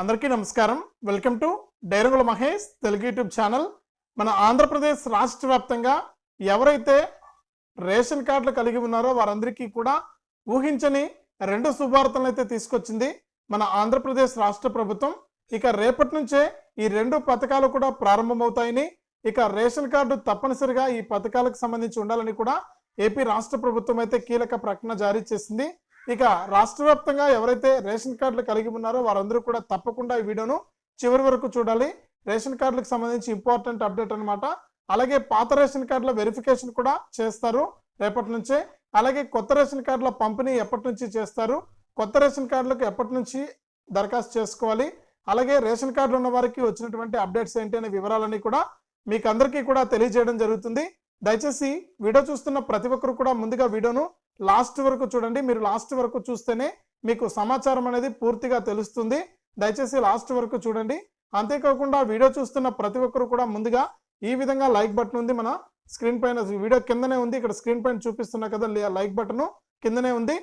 అందరికీ నమస్కారం. Welcome to డైరంగుల మహేష్ తెలుగు యూట్యూబ్ ఛానల్. మన ఆంధ్రప్రదేశ్ రాష్ట్ర వ్యాప్తంగా ఎవరైతే రేషన్ కార్డులు కలిగి ఉన్నారో వారందరికీ కూడా ఊహించని రెండు శుభార్తలను అయితే తీసుకొచ్చింది మన ఆంధ్రప్రదేశ్ రాష్ట్ర ప్రభుత్వం. ఇక రేపటి నుంచే ఈ రెండు పథకాలు కూడా ప్రారంభమవుతాయని ఇక రేషన్ కార్డు తప్పనిసరిగా ఈ పథకాలకు సంబంధించి ఉండాలని కూడా ఏపీ రాష్ట్ర ప్రభుత్వం అయితే కీలక ప్రకటన జారీ చేసింది. ఇక రాష్ట్ర వ్యాప్తంగా ఎవరైతే రేషన్ కార్డులు కలిగి ఉన్నారో వారందరూ కూడా తప్పకుండా ఈ వీడియోను చివరి వరకు చూడాలి. రేషన్ కార్డులకు సంబంధించి ఇంపార్టెంట్ అప్డేట్ అనమాట అలాగే పాత రేషన్ కార్డుల వెరిఫికేషన్ కూడా చేస్తారు రేపటి నుంచే. అలాగే కొత్త రేషన్ కార్డుల పంపిణీ ఎప్పటి నుంచి చేస్తారు? కొత్త రేషన్ కార్డులకు ఎప్పటి నుంచి దరఖాస్తు చేసుకోవాలి? అలాగే రేషన్ కార్డులు ఉన్న వారికి వచ్చినటువంటి అప్డేట్స్ ఏంటి అనే వివరాలన్నీ కూడా మీకు అందరికీ కూడా తెలియజేయడం జరుగుతుంది. దయచేసి వీడియో చూస్తున్న ప్రతి ఒక్కరు కూడా ముందుగా వీడియోను లాస్ట్ వరకు చూడండి మీరు లాస్ట్ వరకు చూస్తేనే మీకు సమాచారం అనేది పూర్తిగా తెలుస్తుంది. దయచేసి లాస్ట్ వరకు చూడండి. అంతేకాకుండా వీడియో చూస్తున్న ప్రతి ఒక్కరు కూడా ముందుగా ఈ విధంగా లైక్ బటన్ ఉంది. మన స్క్రీన్ పైన వీడియో కిందనే ఉంది. ఇక్కడ స్క్రీన్ పైన చూపిస్తున్నా కదా లైక్ బటన్ కిందనే ఉంది.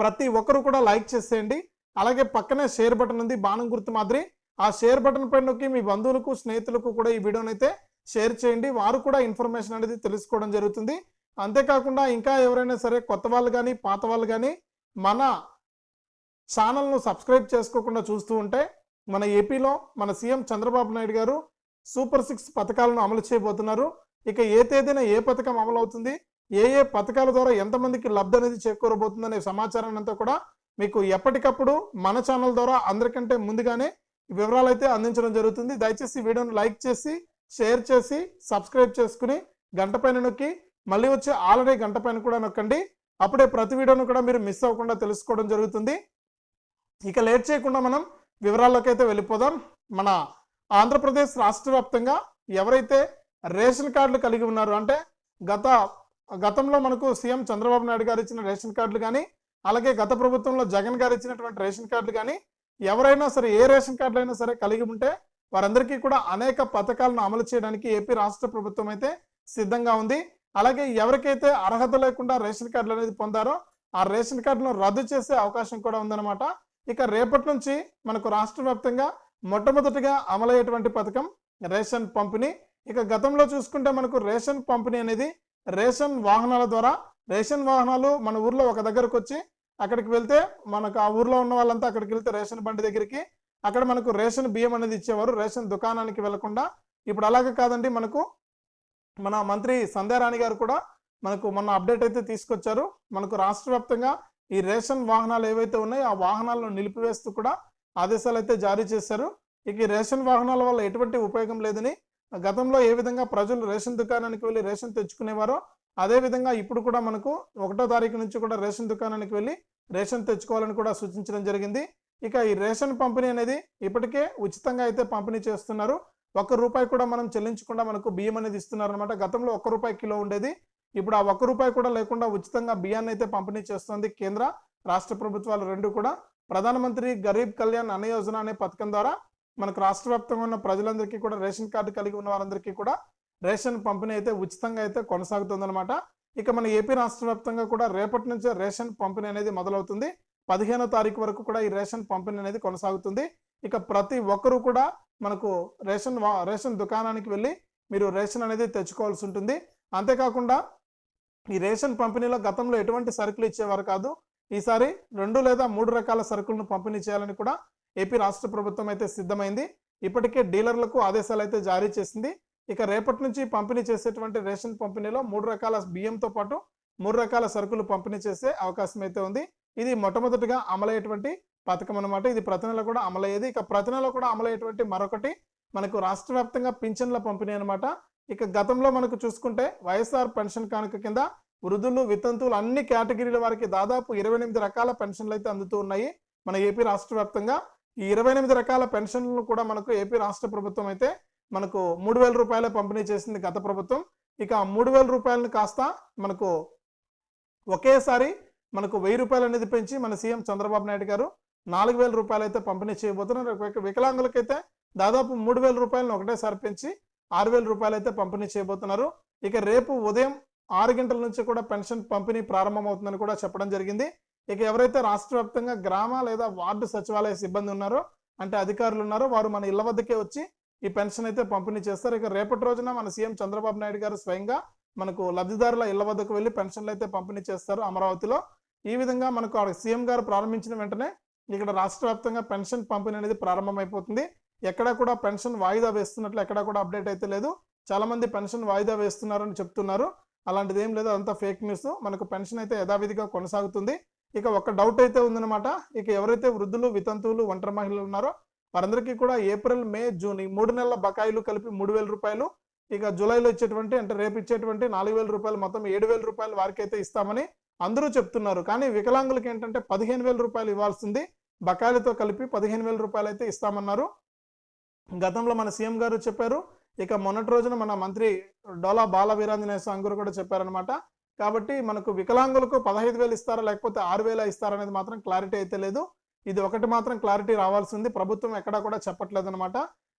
ప్రతి ఒక్కరు కూడా లైక్ చేసేయండి. అలాగే పక్కనే షేర్ బటన్ ఉంది బాణం గుర్తు మాదిరి. ఆ షేర్ బటన్ పైన నొక్కి మీ బంధువులకు స్నేహితులకు కూడా ఈ వీడియోనైతే అయితే షేర్ చేయండి. వారు కూడా ఇన్ఫర్మేషన్ అనేది తెలుసుకోవడం జరుగుతుంది. అంతేకాకుండా ఇంకా ఎవరైనా సరే కొత్త వాళ్ళు కానీ పాత వాళ్ళు కానీ మన ఛానల్ను సబ్స్క్రైబ్ చేసుకోకుండా చూస్తూ ఉంటే మన ఏపీలో మన సీఎం చంద్రబాబు నాయుడు గారు సూపర్ సిక్స్ పథకాలను అమలు చేయబోతున్నారు. ఇక ఏ తేదీన ఏ పథకం అమలు అవుతుంది ఏ ఏ పథకాల ద్వారా ఎంతమందికి లబ్ధి అనేది చేకూరబోతుందనే సమాచారాన్ని అంతా కూడా మీకు ఎప్పటికప్పుడు మన ఛానల్ ద్వారా అందరికంటే ముందుగానే వివరాలు అయితే అందించడం జరుగుతుంది. దయచేసి వీడియోను లైక్ చేసి షేర్ చేసి సబ్స్క్రైబ్ చేసుకుని గంట పైన నొక్కి మళ్ళీ వచ్చే ఆల్రెడీ గంట పైన కూడా నొక్కండి. అప్పుడే ప్రతి వీడియోను కూడా మీరు మిస్ అవ్వకుండా తెలుసుకోవడం జరుగుతుంది. ఇక లేట్ చేయకుండా మనం వివరాల్లోకి అయితే వెళ్ళిపోదాం. మన ఆంధ్రప్రదేశ్ రాష్ట్ర వ్యాప్తంగా ఎవరైతే రేషన్ కార్డులు కలిగి ఉన్నారు అంటే గత గతంలో మనకు సీఎం చంద్రబాబు నాయుడు గారు ఇచ్చిన రేషన్ కార్డులు కానీ అలాగే గత ప్రభుత్వంలో జగన్ గారు ఇచ్చినటువంటి రేషన్ కార్డులు కానీ ఎవరైనా సరే ఏ రేషన్ కార్డులు అయినా సరే కలిగి ఉంటే వారందరికీ కూడా అనేక పథకాలను అమలు చేయడానికి ఏపీ రాష్ట్ర ప్రభుత్వం అయితే సిద్ధంగా ఉంది. అలాగే ఎవరికైతే అర్హత లేకుండా రేషన్ కార్డులు అనేది పొందారో ఆ రేషన్ కార్డును రద్దు చేసే అవకాశం కూడా ఉందన్నమాట. ఇక రేపటి నుంచి మనకు రాష్ట్ర వ్యాప్తంగా మొట్టమొదటిగా అమలయ్యేటువంటి పథకం రేషన్ పంపిణీ. ఇక గతంలో చూసుకుంటే మనకు రేషన్ పంపిణీ అనేది రేషన్ వాహనాల ద్వారా రేషన్ వాహనాలు మన ఊర్లో ఒక దగ్గరకు వచ్చి అక్కడికి వెళ్తే మనకు ఆ ఊర్లో ఉన్న వాళ్ళంతా అక్కడికి వెళ్తే రేషన్ బండి దగ్గరికి అక్కడ మనకు రేషన్ బియ్యం అనేది ఇచ్చేవారు రేషన్ దుకాణానికి వెళ్ళకుండా. ఇప్పుడు అలాగే కాదండి మనకు మన మంత్రి సంధ్యారాణి గారు కూడా మనకు మొన్న అప్డేట్ అయితే తీసుకొచ్చారు. మనకు రాష్ట్ర వ్యాప్తంగా ఈ రేషన్ వాహనాలు ఏవైతే ఉన్నాయో ఆ వాహనాలను నిలిపివేస్తూ కూడా ఆదేశాలు అయితే జారీ చేశారు. ఇక ఈ రేషన్ వాహనాల వల్ల ఎటువంటి ఉపయోగం లేదని గతంలో ఏ విధంగా ప్రజలు రేషన్ దుకాణానికి వెళ్ళి రేషన్ తెచ్చుకునేవారో అదే విధంగా ఇప్పుడు కూడా మనకు ఒకటో తారీఖు నుంచి కూడా రేషన్ దుకాణానికి వెళ్ళి రేషన్ తెచ్చుకోవాలని కూడా సూచించడం జరిగింది. ఇక ఈ రేషన్ పంపిణీ అనేది ఇప్పటికే ఉచితంగా అయితే పంపిణీ చేస్తున్నారు. ఒక్క రూపాయి కూడా మనం చెల్లించకుండా మనకు బియ్యం అనేది ఇస్తున్నారు అనమాట గతంలో ఒక్క రూపాయి కిలో ఉండేది. ఇప్పుడు ఆ ఒక్క రూపాయి కూడా లేకుండా ఉచితంగా బియ్యాన్ని అయితే పంపిణీ చేస్తుంది కేంద్ర రాష్ట్ర ప్రభుత్వాలు రెండు కూడా. ప్రధానమంత్రి గరీబ్ కళ్యాణ్ అన్న యోజన అనే పథకం ద్వారా మనకు రాష్ట్ర వ్యాప్తంగా ఉన్న ప్రజలందరికీ కూడా రేషన్ కార్డు కలిగి ఉన్న వారందరికీ కూడా రేషన్ పంపిణీ అయితే ఉచితంగా అయితే కొనసాగుతుందన్నమాట. ఇక మన ఏపీ రాష్ట్ర వ్యాప్తంగా కూడా రేపటి నుంచే రేషన్ పంపిణీ అనేది మొదలవుతుంది. పదిహేనో తారీఖు వరకు కూడా ఈ రేషన్ పంపిణీ అనేది కొనసాగుతుంది. ఇక ప్రతి ఒక్కరూ కూడా మనకు రేషన్ రేషన్ దుకాణానికి వెళ్ళి మీరు రేషన్ అనేది తెచ్చుకోవాల్సి ఉంటుంది. అంతేకాకుండా ఈ రేషన్ పంపిణీలో గతంలో ఎటువంటి సరుకులు ఇచ్చేవారు కాదు. ఈసారి రెండు లేదా మూడు రకాల సరుకులను పంపిణీ చేయాలని కూడా ఏపీ రాష్ట్ర ప్రభుత్వం అయితే సిద్ధమైంది. ఇప్పటికే డీలర్లకు ఆదేశాలు అయితే జారీ చేసింది. ఇక రేపటి నుంచి పంపిణీ చేసేటువంటి రేషన్ పంపిణీలో మూడు రకాల బియ్యంతో పాటు మూడు రకాల సరుకులు పంపిణీ చేసే అవకాశం అయితే ఉంది. ఇది మొట్టమొదటిగా అమలయ్యేటువంటి పథకం అనమాట ఇది ప్రతి నెల కూడా అమలయ్యేది. ఇక ప్రతి నెల కూడా అమలయ్యేటువంటి మరొకటి మనకు రాష్ట్ర వ్యాప్తంగా పింఛన్ల పంపిణీ అనమాట ఇక గతంలో మనకు చూసుకుంటే వైఎస్ఆర్ పెన్షన్ కానుక కింద వృద్ధులు వితంతువులు అన్ని కేటగిరీల వారికి దాదాపు ఇరవై ఎనిమిది రకాల పెన్షన్లు అయితే అందుతూ ఉన్నాయి. మన ఏపీ రాష్ట్ర వ్యాప్తంగా ఈ ఇరవై ఎనిమిది రకాల పెన్షన్లను కూడా మనకు ఏపీ రాష్ట్ర ప్రభుత్వం అయితే మనకు మూడు వేల రూపాయలే పంపిణీ చేసింది గత ప్రభుత్వం. ఇక ఆ మూడు వేల రూపాయలను కాస్త మనకు ఒకేసారి మనకు వెయ్యి రూపాయలు అనేది పెంచి మన సీఎం చంద్రబాబు నాయుడు గారు నాలుగు వేల రూపాయలు అయితే పంపిణీ చేయబోతున్నారు. వికలాంగులకైతే దాదాపు మూడు వేల రూపాయలను ఒకటేసారి పెంచి ఆరు వేల రూపాయలు అయితే పంపిణీ చేయబోతున్నారు. ఇక రేపు ఉదయం ఆరు గంటల నుంచి కూడా పెన్షన్ పంపిణీ ప్రారంభమవుతుందని కూడా చెప్పడం జరిగింది. ఇక ఎవరైతే రాష్ట్ర వ్యాప్తంగా గ్రామ లేదా వార్డు సచివాలయ సిబ్బంది ఉన్నారో అంటే అధికారులు ఉన్నారో వారు మన ఇళ్ళ వద్దకే వచ్చి ఈ పెన్షన్ అయితే పంపిణీ చేస్తారు. ఇక రేపటి రోజున మన సీఎం చంద్రబాబు నాయుడు గారు స్వయంగా మనకు లబ్ధిదారుల ఇళ్ళ వద్దకు వెళ్ళి పెన్షన్లు అయితే పంపిణీ చేస్తారు అమరావతిలో. ఈ విధంగా మనకు ఆ సీఎం గారు ప్రారంభించిన వెంటనే ఇక్కడ రాష్ట్ర వ్యాప్తంగా పెన్షన్ పంపిణీ అనేది ప్రారంభమైపోతుంది. ఎక్కడా కూడా పెన్షన్ వాయిదా వేస్తున్నట్లు ఎక్కడా కూడా అప్డేట్ అయితే లేదు. చాలామంది పెన్షన్ వాయిదా వేస్తున్నారని చెప్తున్నారు. అలాంటిది ఏం లేదు అదంతా ఫేక్ న్యూస్. మనకు పెన్షన్ అయితే యథావిధిగా కొనసాగుతుంది. ఇక ఒక డౌట్ అయితే ఉందన్నమాట. ఇక ఎవరైతే వృద్ధులు వితంతువులు ఒంటరి మహిళలు ఉన్నారో వారందరికీ కూడా ఏప్రిల్ మే జూన్ ఈ మూడు నెలల బకాయిలు కలిపి మూడు వేల రూపాయలు ఇక జూలైలో ఇచ్చేటువంటి అంటే రేపు ఇచ్చేటువంటి నాలుగు వేల రూపాయలు మొత్తం ఏడు వేల రూపాయలు వారికైతే ఇస్తామని అందరూ చెప్తున్నారు. కానీ వికలాంగులకి ఏంటంటే పదిహేను వేల రూపాయలు ఇవ్వాల్సింది. బకాయిలతో కలిపి పదిహేను వేల రూపాయలు అయితే ఇస్తామన్నారు. గతంలో మన సీఎం గారు చెప్పారు. ఇక మొన్నటి రోజున మన మంత్రి డోలా బాల వీరాంజనేయ స్వామి గారు కూడా చెప్పారనమాట కాబట్టి మనకు వికలాంగులకు పదహైదు వేలు ఇస్తారా లేకపోతే ఆరు వేల ఇస్తారా అనేది మాత్రం క్లారిటీ అయితే లేదు. ఇది ఒకటి మాత్రం క్లారిటీ రావాల్సింది. ప్రభుత్వం ఎక్కడా కూడా చెప్పట్లేదు అనమాట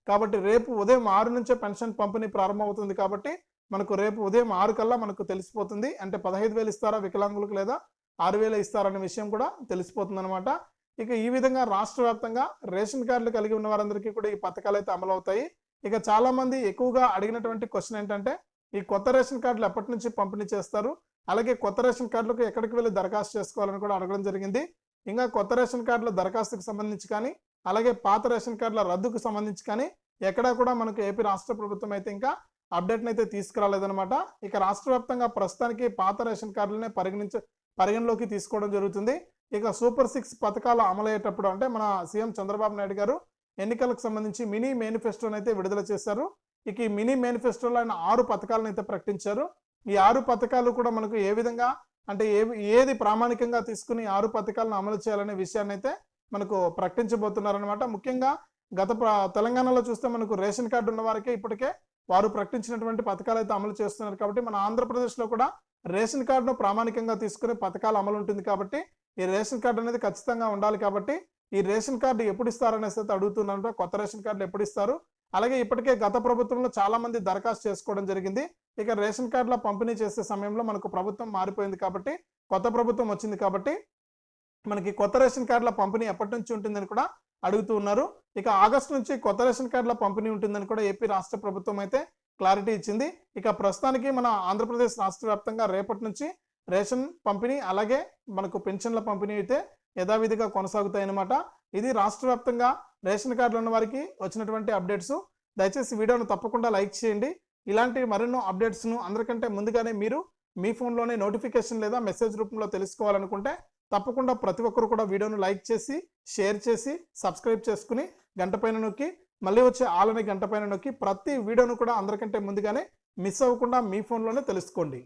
కాబట్టి రేపు ఉదయం ఆరు నుంచే పెన్షన్ పంపిణీ ప్రారంభమవుతుంది కాబట్టి మనకు రేపు ఉదయం ఆరు కల్లా మనకు తెలిసిపోతుంది. అంటే పదహైదు వేలు ఇస్తారా వికలాంగులకు లేదా ఆరు వేలు ఇస్తారనే విషయం కూడా తెలిసిపోతుంది అనమాట ఇక ఈ విధంగా రాష్ట్ర వ్యాప్తంగా రేషన్ కార్డులు కలిగి ఉన్న వారందరికీ కూడా ఈ పథకాలు అయితే అమలు అవుతాయి ఇక చాలా మంది ఎక్కువగా అడిగినటువంటి క్వశ్చన్ ఏంటంటే ఈ కొత్త రేషన్ కార్డులు ఎప్పటి నుంచి పంపిణీ చేస్తారు? అలాగే కొత్త రేషన్ కార్డులకు ఎక్కడికి వెళ్ళి దరఖాస్తు చేసుకోవాలని కూడా అడగడం జరిగింది. ఇంకా కొత్త రేషన్ కార్డుల దరఖాస్తుకు సంబంధించి కానీ అలాగే పాత రేషన్ కార్డుల రద్దుకు సంబంధించి కానీ ఎక్కడా కూడా మనకు ఏపీ రాష్ట్ర ప్రభుత్వం అయితే ఇంకా అప్డేట్ని అయితే తీసుకురాలేదనమాట ఇక రాష్ట్ర వ్యాప్తంగా ప్రస్తుతానికి పాత రేషన్ కార్డులనే పరిగణించ పరిగణలోకి తీసుకోవడం జరుగుతుంది. ఇక సూపర్ సిక్స్ పథకాలు అమలయ్యేటప్పుడు అంటే మన సీఎం చంద్రబాబు నాయుడు గారు ఎన్నికలకు సంబంధించి మినీ మేనిఫెస్టోని అయితే విడుదల చేశారు. ఇక ఈ మినీ మేనిఫెస్టోలో ఆయన ఆరు పథకాలను అయితే ప్రకటించారు. ఈ ఆరు పథకాలు కూడా మనకు ఏ విధంగా అంటే ఏ ఏది ప్రామాణికంగా తీసుకుని ఆరు పథకాలను అమలు చేయాలనే విషయాన్ని అయితే మనకు ప్రకటించబోతున్నారనమాట ముఖ్యంగా గత తెలంగాణలో చూస్తే మనకు రేషన్ కార్డు ఉన్న వారికే ఇప్పటికే వారు ప్రకటించినటువంటి పథకాలు అయితే అమలు చేస్తున్నారు కాబట్టి మన ఆంధ్రప్రదేశ్లో కూడా రేషన్ కార్డును ప్రామాణికంగా తీసుకునే పథకాలు అమలు ఉంటుంది కాబట్టి ఈ రేషన్ కార్డు అనేది ఖచ్చితంగా ఉండాలి కాబట్టి ఈ రేషన్ కార్డు ఎప్పుడు ఇస్తారనేసి అయితే అడుగుతున్నారంటే కొత్త రేషన్ కార్డులు ఎప్పుడు ఇస్తారు అలాగే ఇప్పటికే గత ప్రభుత్వంలో చాలా మంది దరఖాస్తు చేసుకోవడం జరిగింది. ఇక రేషన్ కార్డుల పంపిణీ చేసే సమయంలో మనకు ప్రభుత్వం మారిపోయింది కాబట్టి కొత్త ప్రభుత్వం వచ్చింది కాబట్టి మనకి కొత్త రేషన్ కార్డుల పంపిణీ ఎప్పటి నుంచి ఉంటుందని కూడా అడుగుతూ ఉన్నారు. ఇక ఆగస్టు నుంచి కొత్త రేషన్ కార్డుల పంపిణీ ఉంటుందని కూడా ఏపీ రాష్ట్ర ప్రభుత్వం అయితే క్లారిటీ ఇచ్చింది. ఇక ప్రస్తుతానికి మన ఆంధ్రప్రదేశ్ రాష్ట్ర వ్యాప్తంగా రేపటి నుంచి రేషన్ పంపిణీ అలాగే మనకు పెన్షన్ల పంపిణీ అయితే యథావిధిగా కొనసాగుతాయన్నమాట. ఇది రాష్ట్ర వ్యాప్తంగా రేషన్ కార్డులు ఉన్న వారికి వచ్చినటువంటి అప్డేట్స్. దయచేసి వీడియోను తప్పకుండా లైక్ చేయండి. ఇలాంటి మరెన్నో అప్డేట్స్ను అందరికంటే ముందుగానే మీరు మీ ఫోన్లోనే నోటిఫికేషన్ లేదా మెసేజ్ రూపంలో తెలుసుకోవాలనుకుంటే తప్పకుండా ప్రతి ఒక్కరు కూడా వీడియోను లైక్ చేసి షేర్ చేసి సబ్స్క్రైబ్ చేసుకుని గంట పైన నొక్కి మళ్ళీ వచ్చే ఆలని గంట పైన నొక్కి ప్రతి వీడియోను కూడా అందరికంటే ముందుగానే మిస్ అవ్వకుండా మీ ఫోన్లోనే తెలుసుకోండి.